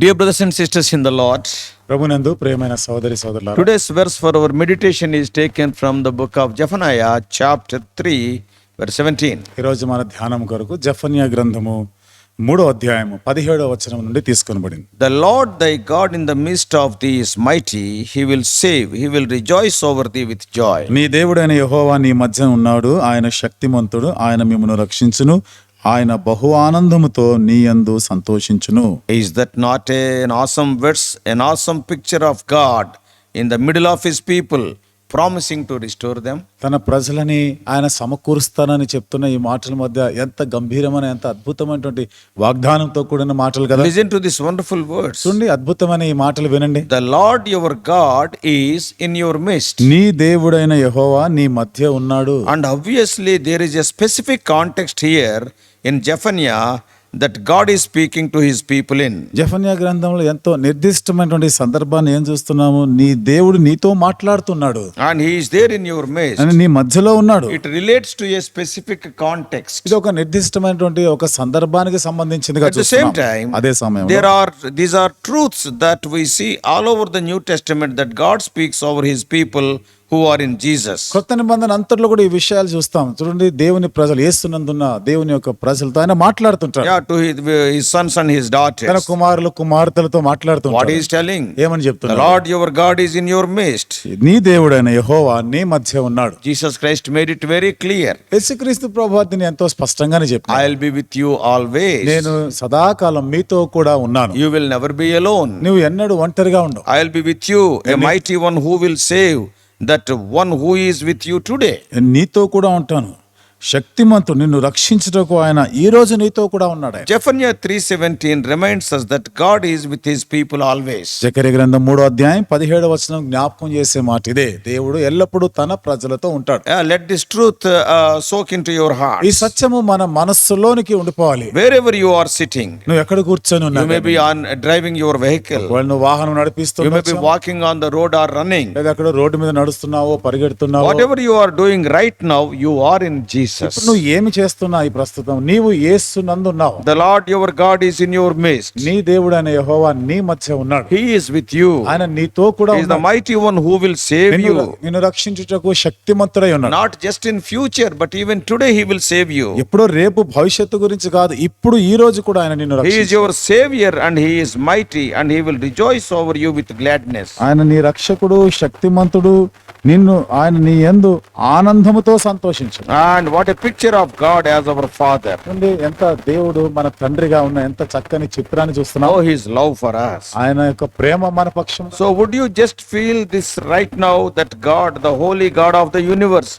Dear brothers and sisters in the Lord ప్రభునందు ప్రేమైన సోదరి సోదరులారా today's verse for our meditation is taken from the book of Zephaniah chapter 3 verse 17 ఈ రోజు మన ధ్యానం కొరకు జఫనియా గ్రంథము మూడో అధ్యాయము పదిహేడో వచనం నుండి తీసుకొనబడింది. The Lord thy God in the midst of thee is mighty he will save he will rejoice over thee with joy నీ దేవుడైన యహోవా నీ మధ్య ఉన్నాడు ఆయన శక్తిమంతుడు ఆయన మిమ్మను రక్షించును. ఆయన బహు ఆనందముతో నీ అందు సంతోషించును. Is that not an awesome words an awesome picture of God in the middle of his people promising to restore them తన ప్రజలని ఆయన సమకూరుస్తానని చెప్తున్న ఈ మాటల మధ్య ఎంత గంభీరమైన ఎంత అద్భుతమైనటువంటి వాగ్దానంతో కూడిన మాటలు కదా. Listen to this wonderful words చూడండి అద్భుతమైన ఈ మాటలు వినండి. The Lord your God is in your midst నీ దేవుడైన యహోవా నీ మధ్య ఉన్నాడు. And obviously there is a specific context here in Zephaniah that God is speaking to his people in. జఫన్యా గ్రంథంలో ఎంతో నిర్దిష్టమైనటువంటి సందర్భాన్ని ఏం చూస్తున్నాము నీ దేవుడు నీతో మాట్లాడుతున్నాడు And he is there in your midst. అని నీ మధ్యలో ఉన్నాడు It relates to a specific context. ఇది ఒక నిర్దిష్టమైనటువంటి ఒక సందర్భానికి సంబంధించినదిగా At the same చూస్తున్నాం. time, అదే సమయంలో there are these are truths that we see all over the New Testament that God speaks over his people who are in Jesus కొత్త నిబంధన అంతర్లో కూడా ఈ విషయాలు చూస్తాం. చూడండి దేవుని ప్రజలు వేస్తున్నందున్న దేవుని యొక్క ప్రజలతో ఆయన మాట్లాడుతుంటారు. సన్స్ అండ్ హిస్ డాటర్ తన కుమారులు కుమార్తెలతో మాట్లాడుతూ వాట్ ఈస్ టెలింగ్ ఏమని చెప్తుంది Lord your God is in your midst నీ దేవుడైన యహోవా నీ మధ్య ఉన్నాడు. Jesus Christ made it very clear యేసు క్రీస్తు ప్రభువాదిని ఎంతో స్పష్టంగానే చెప్పి I be with you always నేను సదాకాలం మీతో కూడా ఉన్నాను. You will never be alone నువ్వు ఎన్నడూ ఒంటరిగా ఉండవు. I will be with you a mighty one who will save that one who is with you today నీతో కూడా ఉంటాను. శక్తిమంతు నిన్ను రక్షించటకు ఆయన ఈ రోజు నీతో కూడా ఉన్నాడు Zephaniah three seventeen reminds us that God is with his people always జకర గ్రంథం మూడో అధ్యాయం పదిహేడు వచనం జ్ఞాపకం చేసే మాట ఇదే. దేవుడు ఎల్లప్పుడూ తన ప్రజలతో ఉంటాడు. Let this truth soak into your heart ఈ సత్యము మన మనస్సులోనికి ఉండిపోవాలి. Wherever you are sitting నువ్వు ఎక్కడ కూర్చొని ఉన్నావు? Maybe on driving your vehicle వాళ్ళు వాహనం నడిపిస్తూ maybe walking on the road or running ఎక్కడ అక్కడ రోడ్డు మీద నడుస్తున్నావో పరిగెడుతున్నావు. Whatever you are doing right now you are in G ఏమి చేస్తున్నావు ప్రస్తుతం? నీవు యేసు నందు ఉన్నావు లార్డ్ యువర్ గాడ్ నీ దేవుడు అనే నీ మధ్య ఉన్నాడు. హీ వన్ హూ సేవ్ రక్షించుటకు శక్తిమంతుడై ఉన్నాడు. Just future but today he save you ఇప్పుడు రేపు భవిష్యత్తు గురించి కాదు ఇప్పుడు ఈ రోజు కూడా ఆయన నిన్ను రక్షిస్తాడు your saviour and he is mighty and he will rejoice over you with gladness ఆయన నీ రక్షకుడు శక్తిమంతుడు నిన్ను ఆయన నీ ఎందు ఆనందముతో సంతోషించు. What a picture of God as our father అండి ఎంత దేవుడు మన తండ్రిగా ఉన్న ఎంత చక్కని చిత్రాన్ని చూస్తున్నావు హిస్ లవ్ ఫర్ us. ఆయన యొక్క ప్రేమ మన పక్షం. So would you just feel this right now that God the holy God of the universe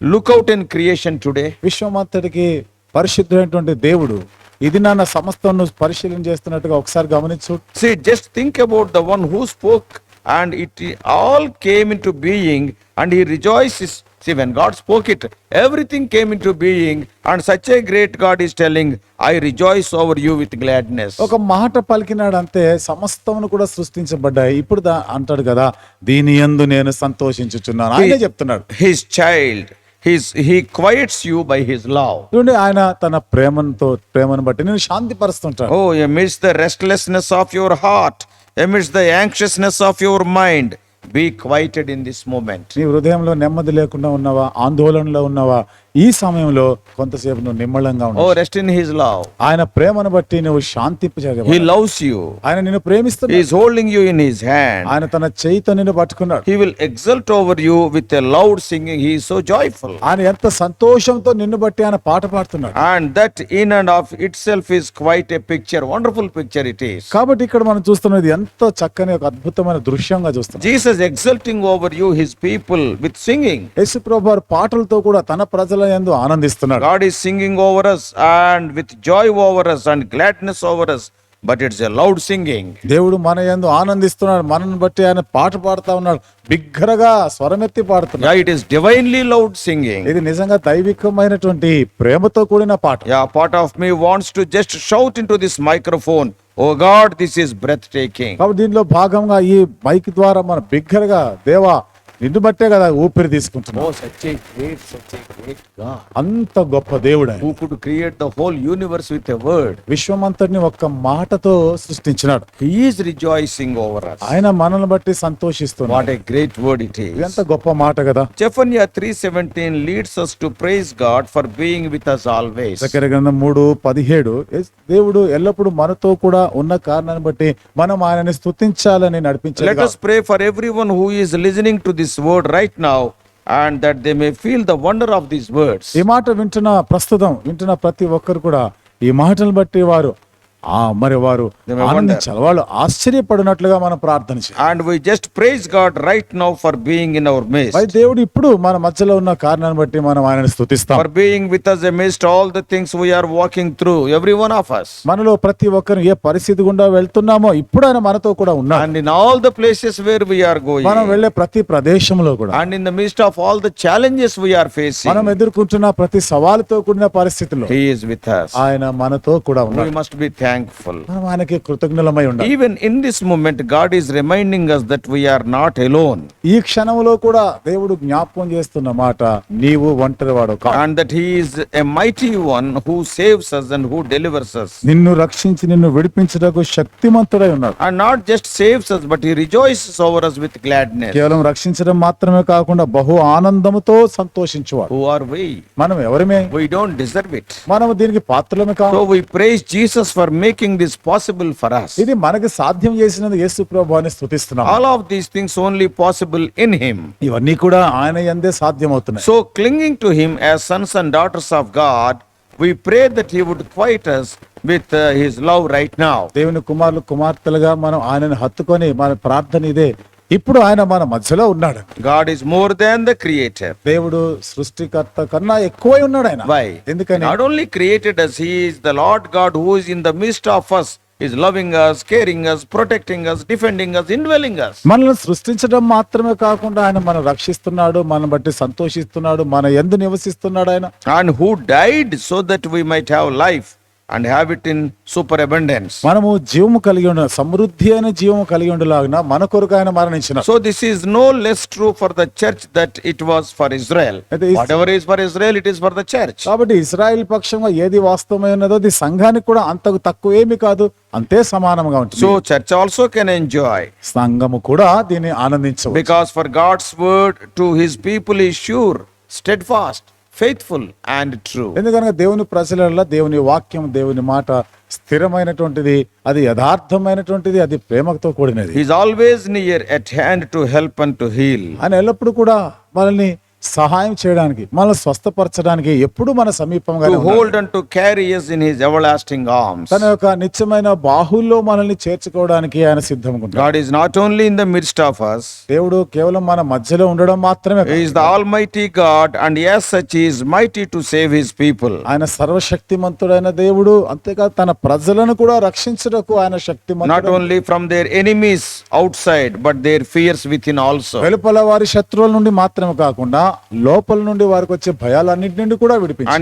look out in creation today విశ్వమాతడికి పరిశుద్ధమైనటువంటి దేవుడు ఇది నాన్న సమస్తను పరిశీలన చేస్తున్నట్టుగా ఒకసారి గమనించు. See just think about the one who spoke and it all came into being and he rejoices is See, when God spoke it, everything came into being and such a great God is telling, I rejoice over you with gladness. ఒక మాట పలికినాడు అంతే సమస్తమును కూడా సృష్టించబడ్డాయి ఇప్పుడు దా- అంటాడు కదా దీని యందు నేను సంతోషించుచున్నాను ఆయనే చెప్తున్నాడు His child, his, he quiets you by his love. చూడండి ఆయన తన ప్రేమతో ప్రేమను బట్టి నేను శాంతిపరుస్తుంటాడు Oh, amidst the restlessness of your heart, amidst the anxiousness of your mind, be quieted in this moment నీ హృదయంలో నెమ్మది లేకుండా ఉన్నవా? ఆందోళనలో ఉన్నవా? ఈ సమయంలో కొంతసేపు నువ్వు నిమ్మళంగా ఉండు రెస్ట్ ఇన్ హిస్ లవ్ ఆయన ప్రేమను బట్టి నువ్వు శాంతి హి లవ్స్ యు ఆయన నిన్ను ప్రేమిస్తాడు he is holding you in his hand ఆయన తన చేయితో నిన్ను పట్టుకున్నాడు. He will exult over you with a loud singing he is so joyful ఆయన ఎంత సంతోషంతో నిన్ను బట్టి ఆయన పాట పాడుతున్నాడు. And that in and of itself is quite a picture wonderful picture it is కాబట్టి ఇక్కడ మనం చూస్తున్నది ఎంత చక్కని ఒక అద్భుతమైన దృశ్యంగా చూస్తాం Jesus exulting over you his people with singing యేసు ప్రభువర్ పాటలతో కూడా తన ప్రజల ఆత్మయందు ఆనందిస్తున్నాడు. God is singing over us and with joy over us and gladness over us but it's a loud singing దేవుడు మన యందు ఆనందిస్తున్నాడు. మనని బట్టి ఆయన పాట పాడుతా ఉన్నాడు. బిగ్గరగా స్వరమెత్తి పాడుతున్నాడు. It is divinely loud singing ఇది నిజంగా దైవికమైనటువంటి ప్రేమతో కూడిన పాట. A part of me wants to just shout in this microphone oh God this is breathtaking దీనిలో భాగంగా ఈ బైక్ ద్వారా మన బిగ్గరగా దేవా నిన్ను బట్టే కదా ఊపిరి అంత గొప్ప దేవుడు create the whole universe with word విశ్వమంతర్ని ఒక్క మాటతో సృష్టించినాడు. రిజాయిసింగ్ ఓవర్ ఆయన మనల్ని బట్టి సంతోషిస్తున్నాడు. గ్రేట్ వర్డ్ ఇట్ ఎంత గొప్ప మాట కదా. Zephaniah three seventeen leads us to praise God for being with us always మూడు పదిహేడు. దేవుడు ఎల్లప్పుడూ మనతో కూడా ఉన్న కారణాన్ని బట్టి మనం ఆయనని స్థుతించాలని నడిపించాలి pray for everyone who is to this word right now and that they may feel the wonder of this words ఈ మాట వింటున్న ప్రస్తుతం వింటున్న ప్రతి ఒక్కరు కూడా ఈ మాటను బట్టి వారు మరి వారు వాళ్ళు ఆశ్చర్యపడినట్లుగా మనం ప్రార్థన and we just praise God right now for being in our midst దేవుడు ఇప్పుడు మన మధ్యలో ఉన్న కారణాన్ని బట్టి మనం ఆయన స్తుతిస్తాం. For being with us amidst all the things we are walking through every one of మనలో ప్రతి ఒక్కరు ఏ పరిస్థితి గుండా వెళ్తున్నామో ఇప్పుడు ఆయన మనతో కూడా ఉన్నాడు. And in all the places where we are going మనం వెళ్ళే ప్రతి ప్రదేశంలో కూడా. And in the midst of all the challenges we are facing మనం ఎదుర్కొంటున్న ప్రతి సవాలుతో కూడిన పరిస్థితిలో హి విత్ ఆయన మనతో కూడా ఉన్నాడు. Must be thank thankful. మనం ఆయనకి కృతజ్ఞులమై ఉండాలి Even in this moment, God is reminding us that we are not alone ఈ క్షణంలో కూడా దేవుడు జ్ఞాపకం చేస్తున్న మాట నీవు ఒంటరి వాడు కా and that He is a mighty one who saves us and who delivers us. నిన్ను రక్షించి నిన్ను విడిపించడానికి శక్తిమంతుడై ఉన్నాడు And not just saves us, but He rejoices over us with gladness. కేవలం రక్షించడం మాత్రమే కాకుండా బహు ఆనందముతో సంతోషించువాడు Who are we? మనం ఎవరిమే We don't deserve it. మనము దీనికి పాత్రలమే కాదు So we praise Jesus for making this possible for us. ఇది మనకి సాధ్యం చేసినది యేసు ప్రభు అని స్తుతిస్తున్నాం All of these things only possible in Him. ఇవన్నీ కూడా ఆయన ఎందే సాధ్యమవుతున్నాయి So, clinging to Him as sons and daughters of God, we pray that He would quiet us with uh, His love right now. దేవుని కుమారులు కుమార్తెలుగా మనం ఆయనను హత్తుకొని మన ప్రార్థన ఇదే ఇప్పుడు ఆయన మన మధ్యలో ఉన్నాడు. God is more than the creator దేవుడు సృష్టికర్త కన్నా ఎక్కువై ఉన్నాడు ఆయన. వై ఎందుకని? Not only created us he is the Lord God who is in the midst of us is loving us caring us protecting us defending us indwelling us. మనల్ని సృష్టించడం మాత్రమే కాకుండా ఆయన మనల్ని రక్షిస్తున్నాడు మనం బట్టి సంతోషిస్తున్నాడు మన ఎందు నివసిస్తున్నాడు ఆయన. And who died so that we might have life life and have it in superabundance. మనము జీవము కలిగి ఉండ సమృద్ధి అయిన జీవము కలిగి ఉండలాగిన మన కొరకు ఆయన మరణించిన So this is no less true for the church that it was for Israel. It is- Whatever is for Israel, it is for the church. కాబట్టి ఇస్రాయిల్ పక్షంగా ఏది వాస్తవమై ఉన్నదో అది సంఘానికి కూడా అంతకు తక్కువ ఏమి కాదు అంతే సమానంగా ఉంటుంది So church also can enjoy సంఘము కూడా దీన్ని ఆనందించవచ్చు because for God's word to his people is sure, steadfast, faithful and true. ఎందుకనగా దేవుని ప్రజల దేవుని వాక్యం దేవుని మాట స్థిరమైనటువంటిది అది యథార్థమైనటువంటిది అది ప్రేమతో కూడినది is always near at hand to help and to heal. ఆయన ఎల్లప్పుడూ కూడా మనల్ని సహాయం చేయడానికి మనల్ని స్వస్థపరచడానికి ఎప్పుడు మన సమీపంగా hold and to carry us in his everlasting arms తన యొక్క నిత్యమైన బాహుల్లో మనల్ని చేర్చుకోవడానికి ఆయన సిద్ధంగా God is not only in the midst of us దేవుడు కేవలం మన మధ్యలో ఉండడం మాత్రమే he is the almighty God and yes such is mighty to save his people. ఆయన సర్వశక్తిమంతుడైన దేవుడు అంతేకాదు తన ప్రజలను కూడా రక్షించడకు ఆయన శక్తి not only from their enemies outside but their fears within also వెలుపల వారి శత్రువుల నుండి మాత్రమే కాకుండా లోపల నుండి వారికి వచ్చే భయాలన్నిటి నుండి కూడా విడిపించి.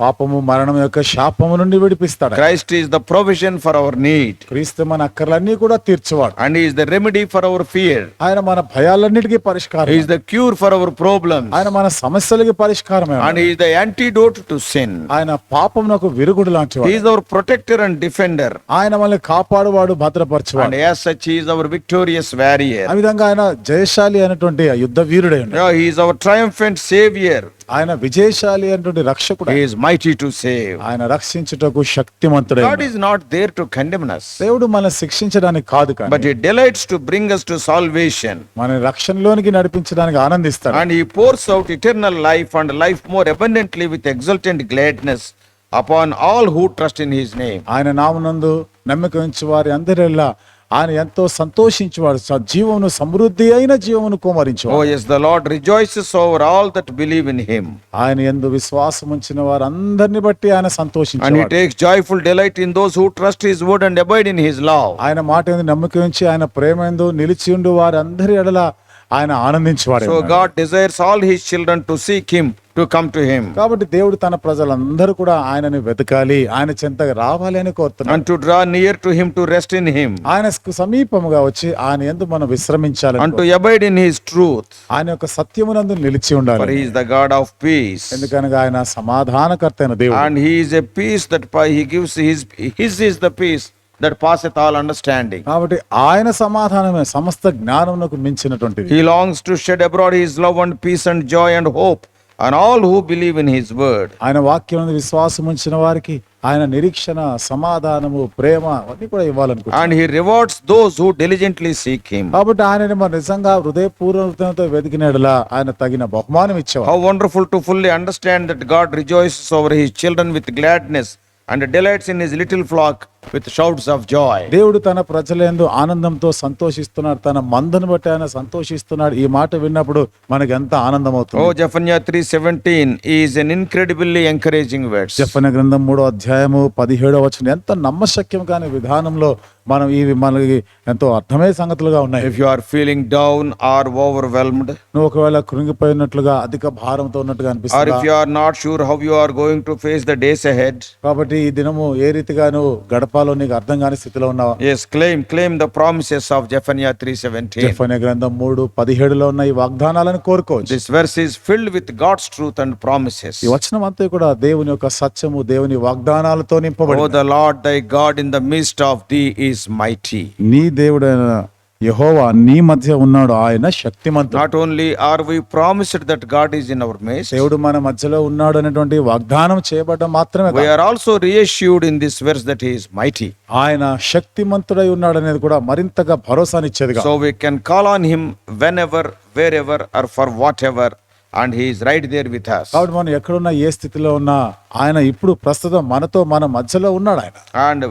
పాపము మరణం యొక్క శాపము నుండి విడిపిస్తాడు. Christ is the provision for our need క్రీస్తు మన అక్కర్లన్నీ కూడా తీర్చువాడు. And is the remedy for our fear ఆయన మన భయాలన్నిటికి పరిష్కారం. Is the cure for our problem ఆయన మన సమస్యలకి పరిష్కారం and is the antidote to sin ఆయన పాపం నాకు విరుగుడు లాంటి is our protector and defender ఆయన మనల్ని కాపాడువాడు భద్రపరచువాడు. As such is our victorious warrior ఆ విధంగా ఆయన జయశాలి అయినటువంటి ఉన్నటువంటి యుద్ధ వీరుడై ఈజ్ శిక్షించడానికి కాదు కానీ బట్ సాల్వేషన్ మనని రక్షణలోనికి నడిపించడానికి ఆనందిస్తాడు. And life and life more abundantly with exultant gladness upon all who trust in his name ఆయన నామనందు నమ్మకం వారి అందరి ఆయన ఎంతో సంతోషించేవాడు జీవమును సమృద్ధి అయిన జీవమును హిమ్ ఆయన ఎందు విశ్వాసం ఉంచిన వారు అందరిని బట్టి ఆయన joyful delight in those trust his word and abide in his love ఆయన మాట ఎందు నమ్మకం నుంచి ఆయన ప్రేమ ఎందు నిలిచి ఉండు వారందరి ఎడల ఆయన ఆనందించేవాడు so God desires all his children to seek him to come to him కాబట్టి దేవుడు తన ప్రజలందరూ కూడా ఆయనని వెతకాలి ఆయన చింతగా రావాలి అని కోరుతున్నాం and to draw near to him to rest in him ఆయన సమీపముగా వచ్చి ఆయన ఎందుకు మనం విశ్రమించాలి and abide in his truth ఆయన యొక్క సత్యమునందు నిలిచి ఉండాలి. For the God of peace ఎందుకనగా ఆయన సమాధానకర్త అయిన and he a peace that by he gives his his is the peace that pass at all understanding కాబట్టి ఆయన సమాధానమే సమస్త జ్ఞానమునకు మించినటువంటి he longs to shed abroad his love and peace and joy and hope on all who believe in his word ఆయన వాక్యం విశ్వాసం ఉంచిన వారికి ఆయన నిరీక్షణ సమాధానము ప్రేమ అవన్నీ కూడా ఇవ్వాలనుకుంటున్నాడు and he rewards those who diligently seek him కాబట్టి ఆయనని మరి నిజంగా హృదయపూర్వకతతో వెతికినట్లా ఆయన తగిన బహుమానం ఇచ్చేవాడు How wonderful to fully understand that God rejoices over his children with gladness and delights in his little flock with shouts of joy. దేవుడు తన ప్రజలందు ఆనందంతో సంతోషిస్తున్నాడు. తన మందను బట్టి ఆయన సంతోషిస్తున్నాడు. ఈ మాట విన్నప్పుడు మనకి ఎంత ఆనందం అవుతుంది Oh, Zephaniah 3.17 is an incredibly encouraging verse. చెప్పన గ్రంథం మూడో అధ్యాయము పదిహేడో వచ్చిన ఎంత నమ్మశక్యం కాని విధానంలో మనం ఇవి మనకి ఎంతో అర్థమయ్యే సంగతులుగా ఉన్నాయి. If you are feeling down or overwhelmed, నువ్వు ఒకవేళ కృంగిపోయినట్లుగా అధిక భారంతో ఉన్నట్టుగా అనిపిస్తుంది? if you are not sure how you are going to face the days ahead, కాబట్టి ఈ దినము ఏ రీతిగా నువ్వు చెప్పాలో నీకు అర్థం కాని స్థితిలో ఉన్నావా? Claim claim the promises three seventy గ్రంథం మూడు పదిహేడులో ఉన్న ఈ వాగ్దానాలను కోరుకో this verse filled with God's truth and promises ఈ వచనం అంతా కూడా దేవుని యొక్క సత్యము దేవుని వాగ్దానాలతో నింపబడి God in the midst of thee is mighty నీ దేవుడైన యహోవా నీ మధ్య ఉన్నాడు. ఆయన శక్తిమంతుడు. Not only are we promised that God is in our may దేవుడు మన మధ్యలో ఉన్నాడు అనేటువంటి వాగ్దానం చేయబడడం మాత్రమే we also reassured in verse that his mighty ఆయన శక్తిమంతుడై ఉన్నాడు అనేది కూడా మరింతగా భరోసానిచ్చేదిగా. So we can call on him whenever wherever or for whatever and he's right there with కాబట్టి మనం ఎక్కడున్నా ఏ స్థితిలో ఉన్నా ఆయన ఇప్పుడు ప్రస్తుతం మనతో మన మధ్యలో ఉన్నాడు ఆయన. And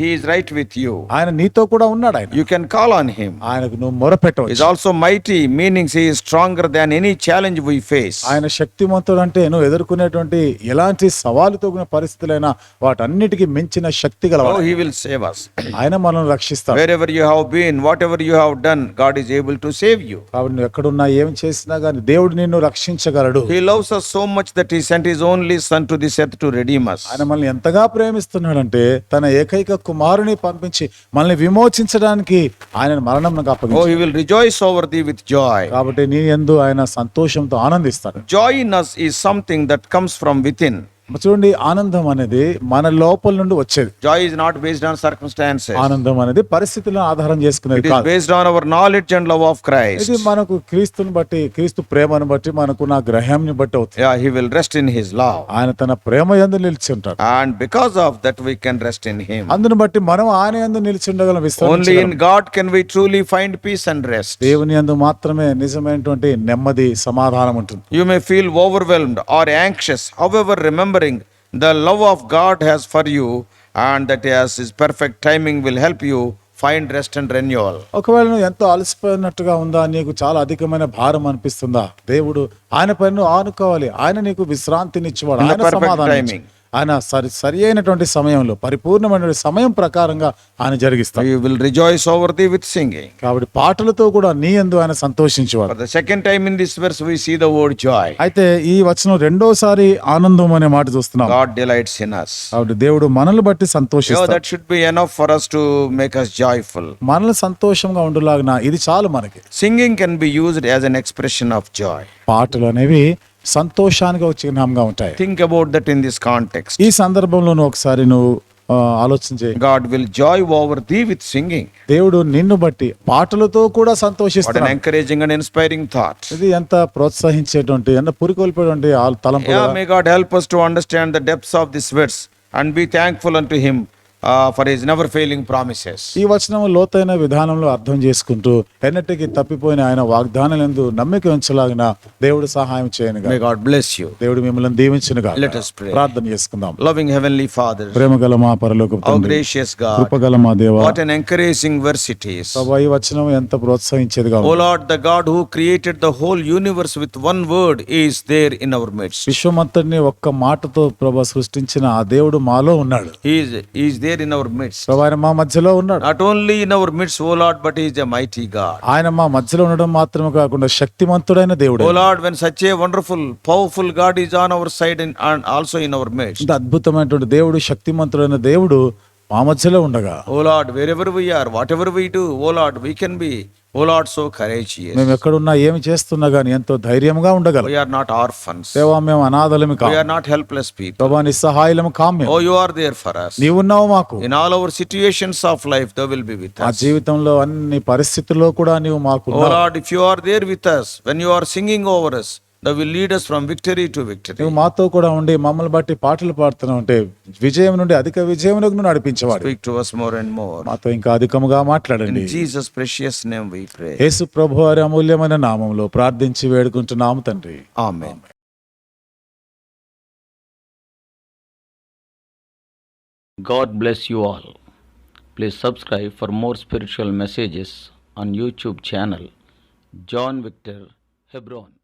he's right with you ఆయన నీతో కూడా ఉన్నాడు ఆయన. You can call on him ఆయనకు నువ్వు మొరపెట్టవు is also mighty meanings he stronger than any challenge we face ఆయన శక్తిమంతుడు అంటే నువ్వు ఎదుర్కొనేటువంటి ఎలాంటి సవాలుతో కూడిన పరిస్థితులైనా వాటన్నిటికీ మించిన శక్తి గల హీ విల్ సేవ్ అస్ ఆయన మనం రక్షిస్తాడు. Wherever you have been whatever you have done God is able to save you కాబట్టి నువ్వు ఎక్కడున్నా ఏం చేసినా కానీ దేవుడిని నిన్ను రక్షించగలడు. He loves us so much that he sent his only son to this earth to redeem us ఆయన మనల్ని ఎంతగా ప్రేమిస్తున్నాడంటే తన ఏకైక కుమారుని పంపించి మనల్ని విమోచించడానికి ఆయన మరణం నాకు అప్పగించు he will rejoice over thee with joy కాబట్టి నీ యందు ఆయన సంతోషంతో ఆనందిస్తాడు. Joy in us is something that comes from within చూడండి ఆనందం అనేది మన లోపల నుండి వచ్చేది. Joy is not based on circumstances ఆనందం అనేది పరిస్థితులను ఆధారం చేసుకునేది కాదు. On our knowledge and love of Christ ఇది మనకు క్రీస్తుని బట్టి క్రీస్తు ప్రేమను బట్టి మనకు నా గ్రహంని బట్టి you will rest in his love ఆయన తన ప్రేమ యందు నిలిచి ఉంటాడు. And because of that we can rest in him అందును బట్టి మనం ఆయన యందు నిలిచి ఉండగలం విశ్వాసం only in God can we truly find peace and rest దేవుని యందు మాత్రమే నిజమైనటువంటి నెమ్మది సమాధానం ఉంటుంది. You may feel over overwhelmed or anxious however remember remembering the love of God has for you and that has his perfect timing will help you find rest and renewal. ఒకవేళ నువ్వు ఎంతో అలసిపోయినట్టుగా ఉందా నీకు చాలా అధికమైన భారం అనిపిస్తుందా దేవుడు ఆయన పైన నువ్వు ఆనుకోవాలి ఆయన నీకు విశ్రాంతినిచ్చేవాడు ఆయన సమాధానం ఆయన సరి సరి అయినటువంటి సమయంలో పరిపూర్ణమైన సమయం ప్రకారంగా ఆయన జరిగిస్తాయి you will rejoice over thee with singing కాబట్టి పాటలతో కూడా నీ ఎందు ఆయన సంతోషించేవారు second time in this verse we see the word joy అయితే ఈ వచనం రెండోసారి ఆనందం అనే మాట చూస్తున్నాం. God delights in us. కాబట్టి దేవుడు మనల్ని బట్టి సంతోషిస్తాడు. That should be enough for us to make us joyful మనల్ని సంతోషంగా ఉండలాగన ఇది చాలు మనకి. Singing can be used as an expression of joy పాటలు అనేవి సంతోషానికి ఒక చిహ్నంగా ఉంటాయి. Think about that in this context ఈ సందర్భంలో ఒకసారి నువ్వు ఆలోచన God will joy over thee with singing దేవుడు నిన్ను బట్టి పాటలతో కూడా సంతోషిస్తాడు. ఎంకరేజింగ్ అండ్ ఇన్స్పైరింగ్ థాట్ ఇది ఎంత ప్రోత్సహించేటువంటి ఎంత పురికొల్పేటువంటి తలం God help us to depths of this words and be thankful and for is never failing promises ఈ వచనం లోతైన విధానంలో అర్థం చేసుకుంటూ ఎన్నటికి తప్పిపోయిన ఆయన వాగ్దానం ఎందు నమ్మిక ఉంచలాగిన దేవుడు సహాయం చేయను మే బ్లెస్ యు దేవుడు మిమ్మల్ని దీవించును గాక. ప్రార్థన చేసుకుందాం. లవింగ్ హెవెన్లీ ఫాదర్ ప్రేమగల మా పరలోకపు తండ్రి ఎన్ ఎంకరేజింగ్ వర్స్ ఇట్ ఈ వచనం ఎంత ప్రోత్సహించేది గాక whole universe with one word is there విశ్వమంతటిని ఒక్క మాటతో ప్రభా సృష్టించిన ఆ దేవుడు మాలో ఉన్నాడు. He is there in our midst ఆయన మా మధ్యలో ఉన్నాడు. Not only in our midst O Lord but is a mighty God ఆయన మా మధ్యలో ఉండడం మాత్రమే కాకుండా శక్తిమంతుడైన దేవుడు. O Lord when such a wonderful powerful God is on our side and also in our midst ఇంత అద్భుతమైనటువంటి దేవుడు శక్తిమంతుడైన దేవుడు మా మధ్యలో ఉండగా O Lord wherever we are whatever we to O Lord we can be O Lord so courage మేము ఎక్కడ ఉన్నా ఏమి చేస్తున్నా గానీ ఎంతో ధైర్యంగా ఉండగలం. వి ఆర్ నాట్ ఆర్ఫన్స్ దేవా మేము అనాథలమి కాదు we are not helpless people ప్రభువా నిస్సహాయలము కామె O you are there for us. నీవు ఉన్నావు మాకు in all our situations of life they will be with us. ఆ జీవితంలో అన్ని పరిస్థితుల్లో కూడా నీవు మాకు ఉన్నావు O Lord if you are there with us when you are singing over us మాతో కూడా ఉండి మమ్మల్ని బట్టి పాటలు పాడుతూనే ఉంటే విజయం నుండి అధిక విజయం నడిపించవాడు. మాతో ఇంకా అధికముగా మాట్లాడండి. జీసస్ ప్రెషియస్ నేమ్ యేసు ప్రభు వారి అమూల్యమైన నామంలో ప్రార్థించి వేడుకుంటున్నాము తండ్రి. ఆమె God bless you all please subscribe for more spiritual messages on YouTube channel John Victor Hebron